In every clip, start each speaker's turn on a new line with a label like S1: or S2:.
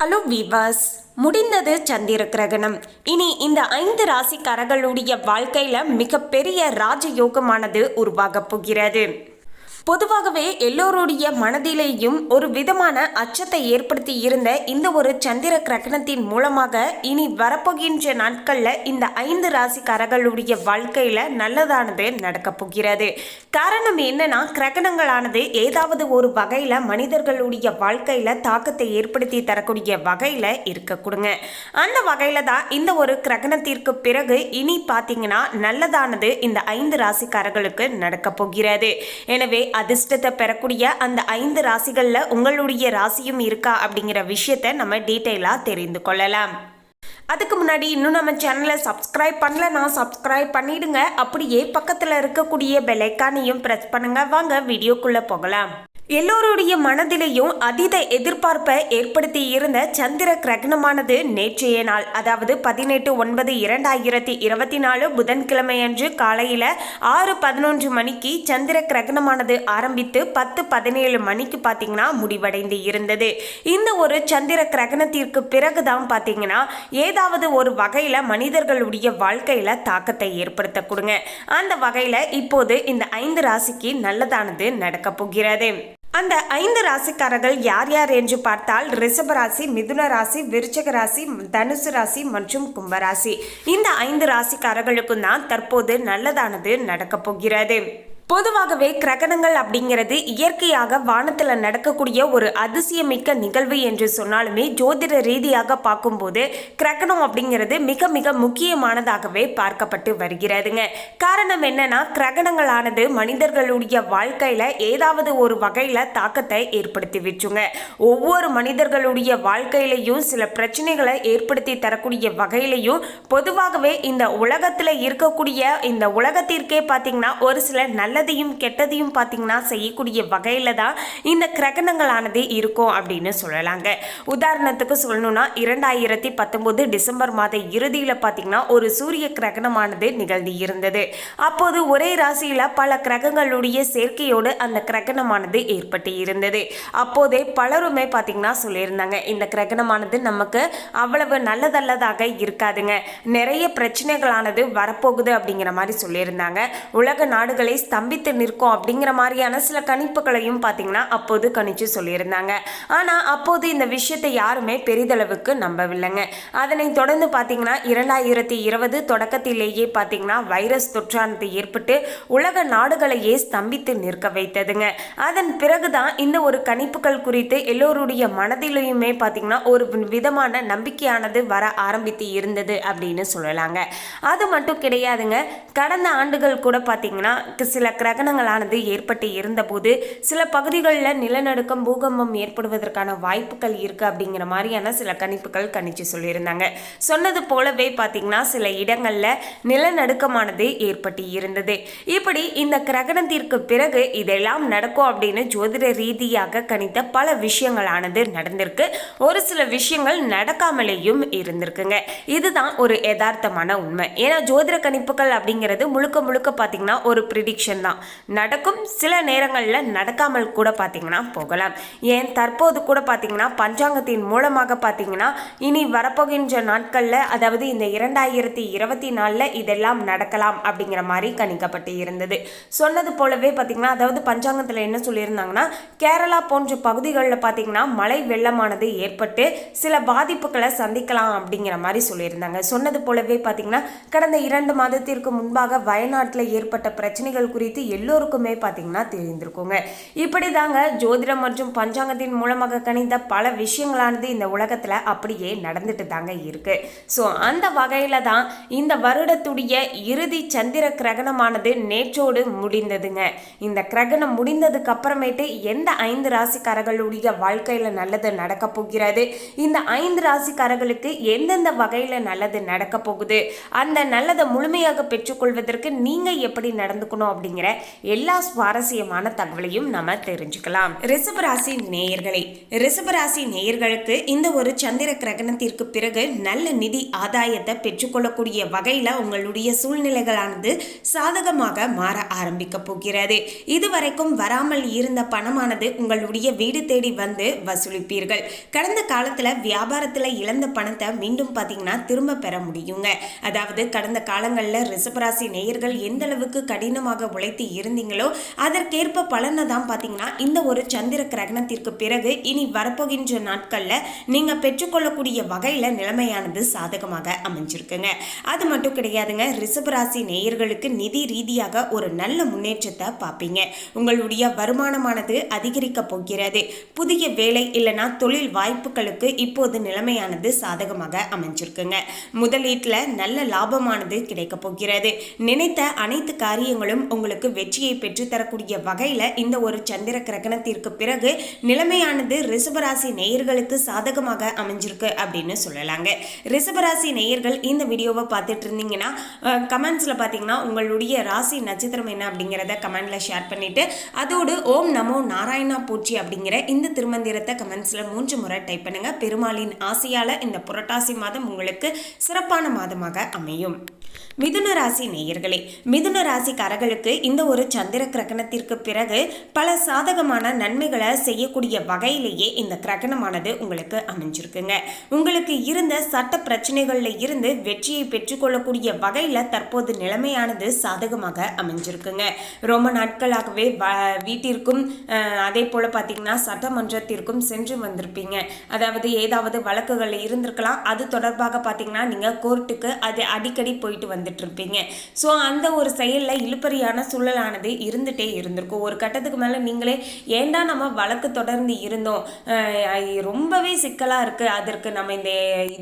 S1: Hello விவாஸ் முடிந்தது சந்திர கிரகணம் இனி இந்த ஐந்து ராசிக்காரர்களுடைய வாழ்க்கையில மிகப்பெரிய ராஜயோகமானது உருவாகப் போகிறது. பொதுவாகவே எல்லோருடைய மனதிலேயும் ஒரு விதமான அச்சத்தை ஏற்படுத்தி இருந்த இந்த ஒரு சந்திர கிரகணத்தின் மூலமாக இனி வரப்போகின்ற நாட்கள்ல இந்த ஐந்து ராசிக்காரர்களுடைய வாழ்க்கையில நல்லதானது நடக்கப் போகிறது. காரணம் என்னன்னா கிரகணங்களானது ஏதாவது ஒரு வகையில மனிதர்களுடைய வாழ்க்கையில தாக்கத்தை ஏற்படுத்தி தரக்கூடிய வகையில இருக்க கொடுங்க. அந்த வகையில தான் இந்த ஒரு கிரகணத்திற்கு பிறகு இனி பார்த்தீங்கன்னா நல்லதானது இந்த ஐந்து ராசிக்காரர்களுக்கு நடக்க போகிறது. எனவே அதிர்ஷ்டத்தை பெறக்கூடிய அந்த ஐந்து ராசிகளில் உங்களுடைய ராசியும் இருக்கா அப்படிங்கிற விஷயத்தை நம்ம டீட்டெயிலாக தெரிந்து கொள்ளலாம். அதுக்கு முன்னாடி இன்னும் நம்ம சேனலை சப்ஸ்கிரைப் நான் சப்ஸ்கிரைப் பண்ணிடுங்க. அப்படியே பக்கத்தில் இருக்கக்கூடிய பெலைக்கானையும் ப்ரெஸ் பண்ணுங்க. வாங்க வீடியோக்குள்ளே போகலாம். எல்லோருடைய மனதிலையும் அதீத எதிர்பார்ப்பை ஏற்படுத்தி இருந்த சந்திர கிரகணமானது நேற்றைய நாள் அதாவது பதினெட்டு ஒன்பது இரண்டாயிரத்தி இருபத்தி நாலு புதன்கிழமையன்று காலையில் ஆறு பதினொன்று மணிக்கு சந்திர கிரகணமானது ஆரம்பித்து பத்து பதினேழு மணிக்கு பார்த்தீங்கன்னா முடிவடைந்து இருந்தது. இந்த ஒரு சந்திர கிரகணத்திற்கு பிறகுதான் பார்த்தீங்கன்னா ஏதாவது ஒரு வகையில் மனிதர்களுடைய வாழ்க்கையில் தாக்கத்தை ஏற்படுத்த கொடுங்க. அந்த வகையில் இப்போது இந்த ஐந்து ராசிக்கு நல்லதானது நடக்கப் போகிறது. அந்த ஐந்து ராசிக்காரர்கள் யார் யார் என்று பார்த்தால் ரிஷப ராசி மிதுன ராசி விருச்சக ராசி தனுசு ராசி மற்றும் கும்பராசி இந்த ஐந்து ராசிக்காரர்களுக்கும் தான் தற்போது நல்லதானது நடக்கப் போகிறது. பொதுவாகவே கிரகணங்கள் அப்படிங்கிறது இயற்கையாக வானத்தில் நடக்கக்கூடிய ஒரு அதிசயமிக்க நிகழ்வு என்று சொன்னாலுமே ஜோதிட ரீதியாக பார்க்கும்போது கிரகணம் அப்படிங்கிறது மிக மிக முக்கியமானதாகவே பார்க்கப்பட்டு வருகிறதுங்க. காரணம் என்னன்னா கிரகணங்களானது மனிதர்களுடைய வாழ்க்கையில ஏதாவது ஒரு வகையில தாக்கத்தை ஏற்படுத்தி விட்டுங்க ஒவ்வொரு மனிதர்களுடைய வாழ்க்கையிலையும் சில பிரச்சனைகளை ஏற்படுத்தி தரக்கூடிய வகையிலையும் பொதுவாகவே இந்த உலகத்தில் இருக்கக்கூடிய இந்த உலகத்திற்கே பார்த்தீங்கன்னா ஒரு சில நல்ல நல்லதையும் கெட்டதையும் பார்த்தீங்கன்னா செய்யக்கூடிய வகையில் தான் இந்த கிரகணங்களானது இருக்கும் அப்படின்னு சொல்லலாங்க. உதாரணத்துக்கு சொல்லணும்னா இரண்டாயிரத்தி பத்தொம்போது டிசம்பர் மாத இறுதியில் பார்த்தீங்கன்னா ஒரு சூரிய கிரகணமானது நிகழ்ந்து இருந்தது. அப்போது ஒரே ராசியில் பல கிரகங்களுடைய சேர்க்கையோடு அந்த கிரகணமானது ஏற்பட்டு இருந்தது. அப்போதே பலருமே பார்த்தீங்கன்னா சொல்லியிருந்தாங்க இந்த கிரகணமானது நமக்கு அவ்வளவு நல்லதல்லதாக இருக்காதுங்க. நிறைய பிரச்சனைகளானது வரப்போகுது அப்படிங்கிற மாதிரி சொல்லியிருந்தாங்க. உலக நாடுகளை ஸ்தம்ப ஸ்தம்பித்து நிற்கும் அப்படிங்கிற மாதிரியான சில கணிப்புகளையும் பார்த்தீங்கன்னா அப்போது கணிச்சு சொல்லியிருந்தாங்க. ஆனால் அப்போது இந்த விஷயத்தை யாருமே பெரிதளவுக்கு நம்பவில்லைங்க. அதனை தொடர்ந்து பார்த்தீங்கன்னா இரண்டாயிரத்தி இருபது தொடக்கத்திலேயே பார்த்தீங்கன்னா வைரஸ் தொற்றானது ஏற்பட்டு உலக நாடுகளையே ஸ்தம்பித்து நிற்க வைத்ததுங்க. அதன் பிறகுதான் இந்த ஒரு கணிப்புகள் குறித்து எல்லோருடைய மனதிலையுமே பார்த்தீங்கன்னா ஒரு விதமான நம்பிக்கையானது வர ஆரம்பித்து இருந்தது அப்படின்னு சொல்லலாங்க. அது மட்டும் கிடையாதுங்க. கடந்த ஆண்டுகள் கூட பார்த்தீங்கன்னா சில கிரகணங்களானது ஏற்பட்டு இருந்தபோது சில பகுதிகளில் நிலநடுக்கம் பூகம்பம் ஏற்படுவதற்கான வாய்ப்புகள் இருக்குது அப்படிங்கிற மாதிரியான சில கணிப்புகள் கணிச்சு சொல்லியிருந்தாங்க. சொன்னது போலவே பார்த்தீங்கன்னா சில இடங்களில் நிலநடுக்கமானது ஏற்பட்டு இருந்தது. இப்படி இந்த கிரகணத்திற்கு பிறகு இதெல்லாம் நடக்கும் அப்படின்னு ஜோதிட ரீதியாக கணித்த பல விஷயங்களானது நடந்திருக்கு. ஒரு சில விஷயங்கள் நடக்காமலேயும் இருந்திருக்குங்க. இதுதான் ஒரு யதார்த்தமான உண்மை. ஏன்னா ஜோதிட கணிப்புகள் அப்படிங்கிறது முழுக்க முழுக்க பார்த்தீங்கன்னா ஒரு ப்ரிடிக்ஷன் தான். நடக்கும் சில நேரங்களில் நடக்காமல் கூட பார்த்தீங்கன்னா போகலாம். ஏன்? தற்போது கூட பார்த்தீங்கன்னா பஞ்சாங்கத்தின் மூலமாக பார்த்தீங்கன்னா இனி வரப்போகின்ற நாட்களில் அதாவது இந்த இரண்டாயிரத்தி இருபத்தி நாலில் இதெல்லாம் நடக்கலாம் அப்படிங்கிற மாதிரி கணிக்கப்பட்டு இருந்தது. சொன்னது போலவே பார்த்தீங்கன்னா அதாவது பஞ்சாங்கத்தில் என்ன சொல்லியிருந்தாங்கன்னா கேரளா போன்ற பகுதிகளில் பார்த்தீங்கன்னா மழை வெள்ளமானது ஏற்பட்டு சில பாதிப்புகளை சந்திக்கலாம் அப்படிங்கிற மாதிரி சொல்லியிருந்தாங்க. சொன்னது போலவே பார்த்தீங்கன்னா கடந்த இரண்டு மாதத்திற்கு முன்பாக வயநாட்டில் ஏற்பட்ட பிரச்சனைகள் குறித்து எல்லோருக்குமே பார்த்தீங்கன்னா தெரிந்திருக்குங்க. இப்படி தாங்க ஜோதிடம் மற்றும் பஞ்சாங்கத்தின் மூலமாக கணிந்த பல விஷயங்களானது இந்த உலகத்தில் அப்படியே நடந்துட்டு தாங்க இருக்கு. ஸோ அந்த வகையில் தான் இந்த வருடத்துடைய இறுதி சந்திர கிரகணமானது நேற்றோடு முடிந்ததுங்க. இந்த கிரகணம் முடிந்ததுக்கு அப்புறமேட்டு எந்த ஐந்து ராசிக்காரர்களுடைய வாழ்க்கையில் நல்லது நடக்க போகிறது? இந்த ஐந்து ராசிக்காரர்களுக்கு எந்தெந்த வகையில் நல்லது நடக்க போகுது? அந்த நல்லதை முழுமையாக பெற்றுக்கொள்வதற்கு நீங்கள் எப்படி நடந்துக்கணும் அப்படிங்கிற அப்படிங்கிற எல்லா சுவாரஸ்யமான தகவலையும் நம்ம தெரிஞ்சுக்கலாம். ரிசபராசி நேயர்களே ரிசபராசி நேயர்களுக்கு இந்த ஒரு சந்திர கிரகணத்திற்கு பிறகு நல்ல நிதி ஆதாயத்தை பெற்றுக்கொள்ளக்கூடிய வகையில் உங்களுடைய சூழ்நிலைகளானது சாதகமாக மாற ஆரம்பிக்க போகிறது. இதுவரைக்கும் வராமல் இருந்த பணமானது உங்களுடைய வீடு தேடி வந்து வசூலிப்பீர்கள். கடந்த காலத்தில் வியாபாரத்தில் இழந்த பணத்தை மீண்டும் பார்த்தீங்கன்னா திரும்ப பெற முடியுங்க. அதாவது கடந்த காலங்களில் ரிசபராசி நேயர்கள் எந்த அளவுக்கு கடினமாக செலுத்தி இருந்தீங்களோ அதற்கேற்ப பலனை தான் பார்த்தீங்கன்னா இந்த ஒரு சந்திர கிரகணத்திற்கு பிறகு இனி வரப்போகின்ற நாட்களில் நீங்கள் பெற்றுக்கொள்ளக்கூடிய வகையில் நிலைமையானது சாதகமாக அமைஞ்சிருக்குங்க. அது மட்டும் கிடையாதுங்க ரிஷபராசி நேயர்களுக்கு நிதி ரீதியாக ஒரு நல்ல முன்னேற்றத்தை பார்ப்பீங்க. உங்களுடைய வருமானமானது அதிகரிக்க போகிறது. புதிய வேலை இல்லைனா தொழில் வாய்ப்புகளுக்கு இப்போது நிலைமையானது சாதகமாக அமைஞ்சிருக்குங்க. முதலீட்டில் நல்ல லாபமானது கிடைக்க போகிறது. நினைத்த அனைத்து காரியங்களும் உங்களுக்கு வெற்றியை பெற்றுத்தரக்கூடிய வகையில் இந்த ஒரு சந்திர கிரகணத்திற்கு பிறகு நிலைமையானது ரிசபராசி நேயர்களுக்கு சாதகமாக அமைஞ்சிருக்கு அப்படின்னு சொல்லலாங்க. ரிசபராசி நேயர்கள் இந்த வீடியோவை பார்த்துட்டு இருந்தீங்கன்னா கமெண்ட்ஸில் பார்த்தீங்கன்னா உங்களுடைய ராசி நட்சத்திரம் என்ன அப்படிங்கிறத கமெண்ட்ல ஷேர் பண்ணிட்டு அதோடு ஓம் நமோ நாராயணா பூச்சி அப்படிங்கிற இந்த திருமந்திரத்தை கமெண்ட்ஸில் மூன்று முறை டைப் பண்ணுங்கள் பெருமாளின் ஆசையால் இந்த புரட்டாசி மாதம் உங்களுக்கு சிறப்பான மாதமாக அமையும். மிதுன ராசி நேயர்களே மிதுன ராசிக்காரர்களுக்கு இந்த ஒரு சந்திர கிரகணத்திற்கு பிறகு பல சாதகமான நன்மைகளை செய்யக்கூடிய வகையிலேயே இந்த கிரகணமானது உங்களுக்கு அமைஞ்சிருக்குங்க. உங்களுக்கு இருந்த சட்ட பிரச்சனைகளில் இருந்து வெற்றியை பெற்றுக்கொள்ளக்கூடிய வகையில் தற்போது நிலைமையானது சாதகமாக அமைஞ்சிருக்குங்க. ரொம்ப நாட்களாகவே வ- வீட்டிற்கும் அதே போல் பார்த்தீங்கன்னா சட்டமன்றத்திற்கும் சென்று வந்திருப்பீங்க. அதாவது ஏதாவது வழக்குகள் இருந்திருக்கலாம். அது தொடர்பாக பார்த்தீங்கன்னா நீங்கள் கோர்ட்டுக்கு அது அடிக்கடி போயிட்டு வந்து இருப்பீங்க ஸோ அந்த ஒரு செயலில் இழுப்பறியான சூழலானது இருந்துகிட்டே இருந்திருக்கும். ஒரு கட்டத்துக்கு மேலே நீங்களே ஏன்டா நம்ம வழக்கு தொடர்ந்து இருந்தோம்? ரொம்பவே சிக்கலாக இருக்குது அதற்கு நம்ம இந்த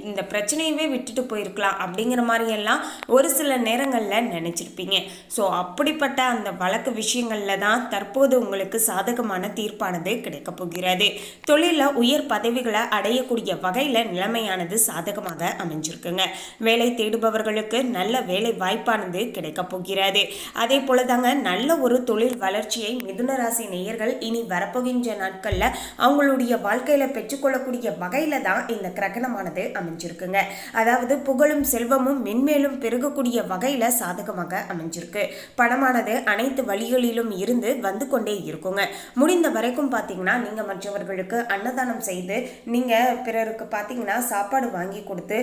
S1: இந்த பிரச்சனையவே விட்டுட்டு போயிருக்கலாம் அப்படிங்கிற மாதிரியெல்லாம் ஒரு சில நேரங்களில் நினச்சிருப்பீங்க. ஸோ அப்படிப்பட்ட அந்த வழக்கு விஷயங்களில் தான் தற்போது உங்களுக்கு சாதகமான தீர்ப்பானது கிடைக்கப் போகிறது. தொழிலில் உயர் பதவிகளை அடையக்கூடிய வகையில் நிலைமையானது சாதகமாக அமைஞ்சிருக்குங்க. வேலை தேடுபவர்களுக்கு நல்ல வேலை வாய்ப்பானது கிடைக்கப் போகிறது. அதே போல தாங்க நல்ல ஒரு தொழில் வளர்ச்சியை மிதுன ராசி நேயர்கள் இனி வரப்போகின்ற நாட்களில் அவங்களுடைய வாழ்க்கையில் பெற்றுக்கொள்ளக்கூடிய வகையில் தான் இந்த கிரகணமானது அமைஞ்சிருக்குங்க. அதாவது புகழும் செல்வமும் மென்மேலும் பெருகக்கூடிய வகையில் சாதகமாக அமைஞ்சிருக்கு. பணமானது அனைத்து வழிகளிலும் இருந்து வந்து கொண்டே இருக்குங்க. முடிந்த வரைக்கும் பார்த்தீங்கன்னா நீங்கள் மற்றவர்களுக்கு அன்னதானம் செய்து நீங்கள் பிறருக்கு பார்த்தீங்கன்னா சாப்பாடு வாங்கி கொடுத்து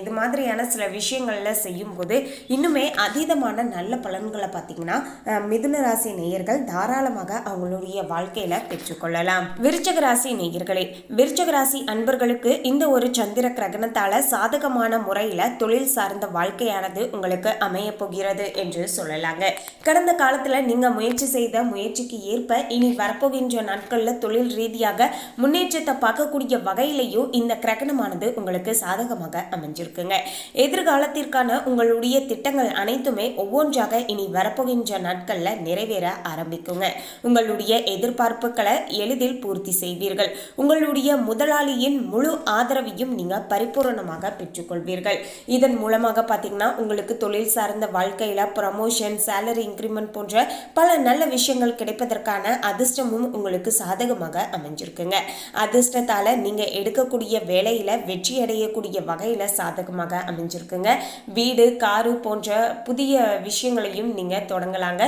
S1: இது மாதிரியான சில விஷயங்களில் போது இன்னுமே அதீதமான நல்ல பலன்களை பார்த்தீங்கன்னா மிதுன ராசி நேயர்கள் தாராளமாக அவங்களுடைய வாழ்க்கையில் பெற்றுக்கொள்ளலாம். விருச்சக ராசி நேயர்களே விருச்சக ராசி அன்பர்களுக்கு இந்த ஒரு சந்திர கிரகணத்தால் சாதகமான முறையில் தொழில் சார்ந்த வாழ்க்கையானது உங்களுக்கு அமைய போகிறது என்று சொல்லலாங்க. கடந்த காலத்தில் நீங்கள் முயற்சி செய்த முயற்சிக்கு ஏற்ப இனி வரப்போகின்ற நாட்களில் தொழில் ரீதியாக முன்னேற்றத்தை பார்க்கக்கூடிய வகையிலையும் இந்த கிரகணமானது உங்களுக்கு சாதகமாக அமைஞ்சிருக்குங்க. எதிர்காலத்திற்கான உங்களுடைய திட்டங்கள் அனைத்துமே ஒவ்வொன்றாக இனி வரப்போகின்ற நாட்களில் நிறைவேற ஆரம்பிக்குங்க. உங்களுடைய எதிர்பார்ப்புகளை எளிதில் பூர்த்தி செய்வீர்கள். உங்களுடைய முதலாளியின் முழு ஆதரவையும் நீங்கள் பரிபூரணமாக பெற்றுக்கொள்வீர்கள். இதன் மூலமாக பார்த்தீங்கன்னா உங்களுக்கு தொழில் சார்ந்த வாழ்க்கையில் ப்ரமோஷன் சேலரி இன்க்ரிமெண்ட் போன்ற பல நல்ல விஷயங்கள் கிடைப்பதற்கான அதிர்ஷ்டமும் உங்களுக்கு சாதகமாக அமைஞ்சிருக்குங்க. அதிர்ஷ்டத்தால் நீங்கள் எடுக்கக்கூடிய வேலையில் வெற்றி அடையக்கூடிய வகையில் சாதகமாக அமைஞ்சிருக்குங்க. வீடு காரு போன்ற புதிய விஷயங்களையும் நீங்கள் தொடங்கலாங்க.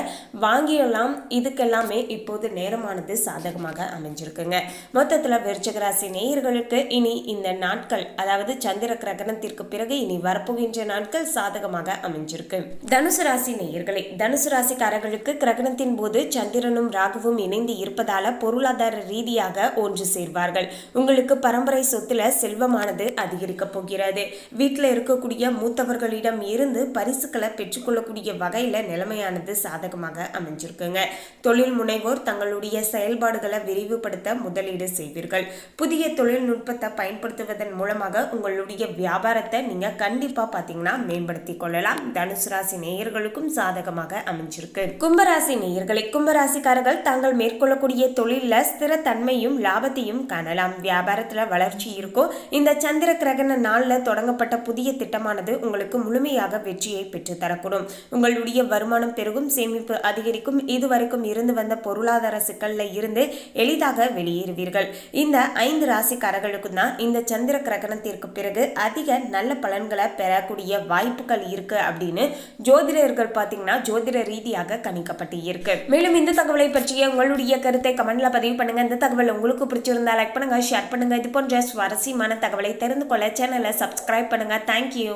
S1: வாங்கிடலாம். இதுக்கெல்லாமே இப்போது நேரமானது சாதகமாக அமைஞ்சிருக்குங்க. மொத்தத்தில் விருச்சகராசி நேயர்களுக்கு இனி இந்த நாட்கள் அதாவது சந்திர கிரகணத்திற்கு பிறகு இனி வரப்போகின்ற நாட்கள் சாதகமாக அமைஞ்சிருக்கு. தனுசு ராசி நேயர்களே தனுசு ராசிக்காரர்களுக்கு கிரகணத்தின் போது சந்திரனும் ராகுவும் இணைந்து இருப்பதால பொருளாதார ரீதியாக ஒன்று சேர்வார்கள். உங்களுக்கு பரம்பரை சொத்துல செல்வமானது அதிகரிக்க போகிறது. வீட்டில் இருக்கக்கூடிய மூத்தவர்களிடம் இருந்து பரிசுகளை பெற்றுக்கொள்ளக்கூடிய வகையில் நிலைமையானது சாதகமாக அமைஞ்சிருக்குங்க. தொழில் முனைவோர் தங்களுடைய செயல்பாடுகளை விரிவுபடுத்த முதலீடு செய்வீர்கள். புதிய தொழில்நுட்பத்தை பயன்படுத்துவதன் மூலமாக உங்களுடைய வியாபாரத்தை நீங்க கண்டிப்பா பாத்தீங்கன்னா மேம்படுத்திக் கொள்ளலாம். தனுசு ராசி நேயர்களுக்கும் சாதகமாக அமைஞ்சிருக்கு. கும்பராசி நேயர்களை கும்பராசிக்காரர்கள் தாங்கள் மேற்கொள்ளக்கூடிய தொழில ஸ்திரத்தன்மையும் லாபத்தையும் காணலாம். வியாபாரத்துல வளர்ச்சி இருக்கும். இந்த சந்திர கிரகண நாள்ல தொடங்கப்பட்ட புதிய திட்டமானது உங்களுக்கு முழுமையாக எளிதாக வெற்றியை பெற்றுத்தரக்கூடும். உங்களுடைய வருமானம் பெருகும் சேமிப்பு அதிகரிக்கும். இதுவரைக்கும் இருந்து வந்த பொருளாதார சிக்கல்ல இருந்து எளிதாக வெளியேறுவீர்கள். இந்த ஐந்து ராசிக்காரர்களுக்கு தான் இந்த சந்திர கிரகணத்திற்கு பிறகு அதிக நல்ல பலன்களை பெறக்கூடிய வாய்ப்புகள் இருக்கு அப்படின்னு ஜோதிடர்கள் பார்த்தீங்கன்னா ஜோதிட ரீதியாக கணிக்கப்பட்டு இருக்கு. மேலும் இந்த தகவலை பற்றிய உங்களுடைய கருத்தை கமெண்ட்ல பதிவு பண்ணுங்க. இந்த தகவல் உங்களுக்கு பிடிச்சிருந்தா லைக் பண்ணுங்க ஷேர் பண்ணுங்க. இது போன்ற சுவாரஸ்யமான தகவலை தெரிந்து கொள்ள சேனலை சப்ஸ்கிரைப் பண்ணுங்க. தேங்க்யூ